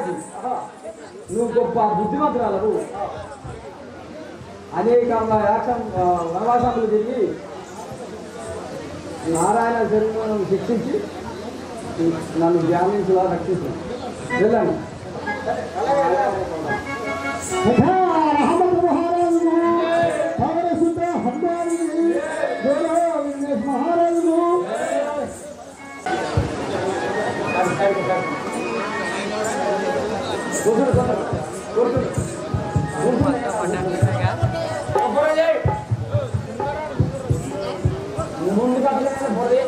ప్రజలకి నువ్వు గొప్ప బుద్ధిమంతురాలకు అనేక వనవాసాలు తిరిగి నారాయణ శరీరం శిక్షించి నన్ను ధ్యానించి వాళ్ళు రక్షిస్తాను వెళ్ళాను ভূমিকা বলে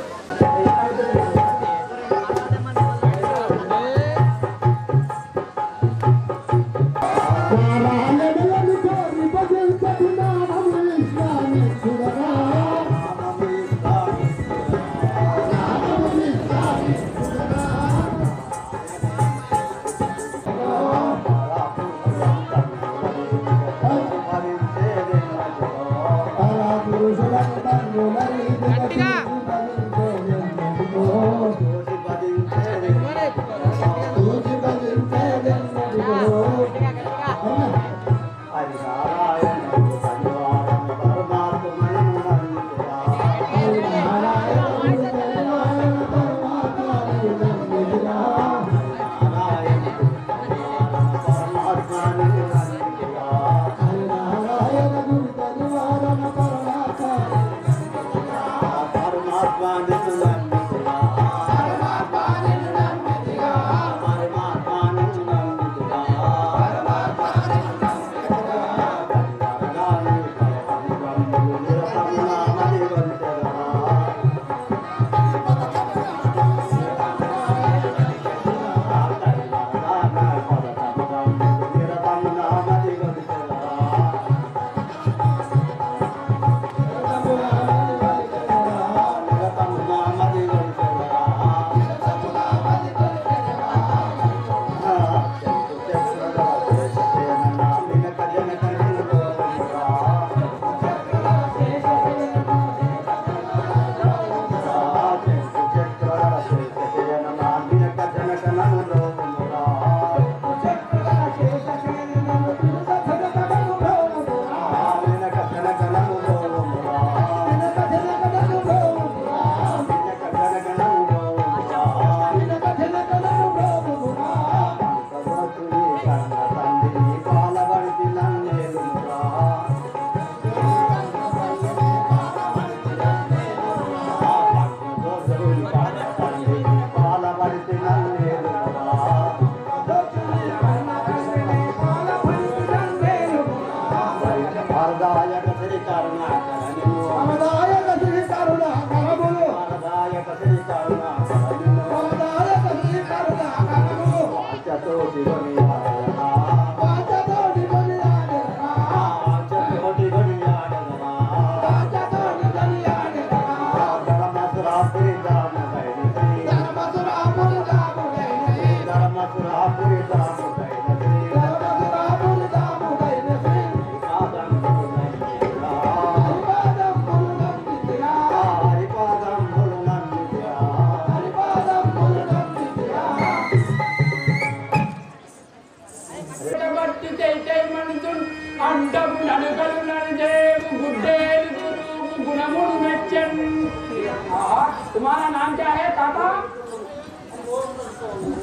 तुम्हारा नाम क्या है काका?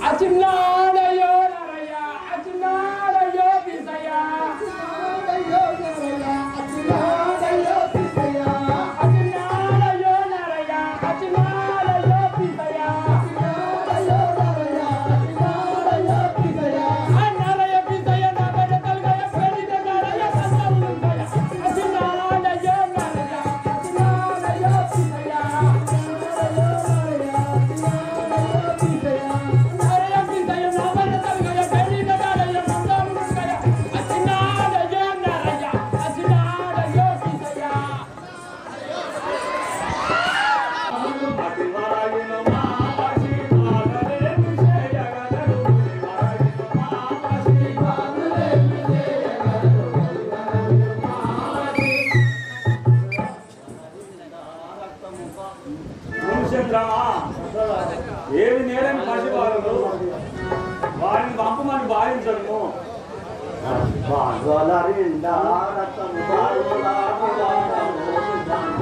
अचिन्ना। பாயும் சொல்லுவோம் பாகலரின் தாரத்தம் பாகலரின் தாரத்தம்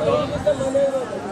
ただね。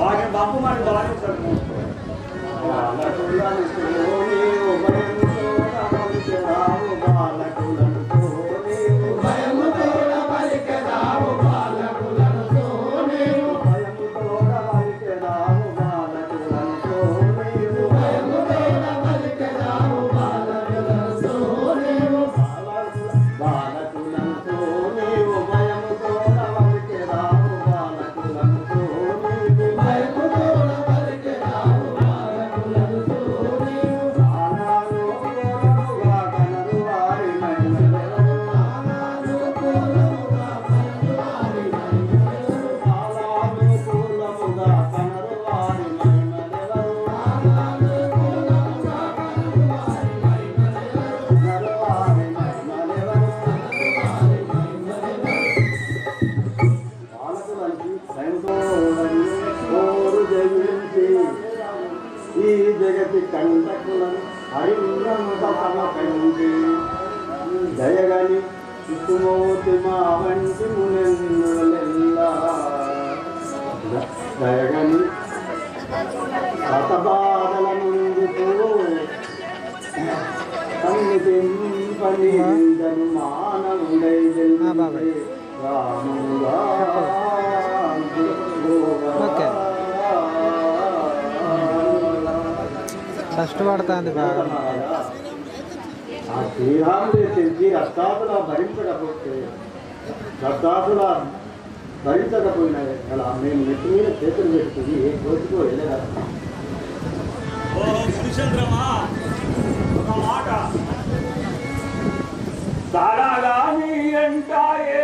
వారిని పంపమని బాగా ఈ కంటకులను హరింగముదమకండి దయగని ఇసుమోతి మా వంటి మునెల్లా దయగని శతబాధల ముందుకు కన్నుతింపని మానవుడై రాముడా ఓకే. కష్టపడుతుంది బాగా. ఆ శ్రీరాముడి భరించకపోతే భరించకపోయినా అలా మేము నెత్తి మీద చేతులు పెట్టుకుని ఏ సారాగాని అంటాయే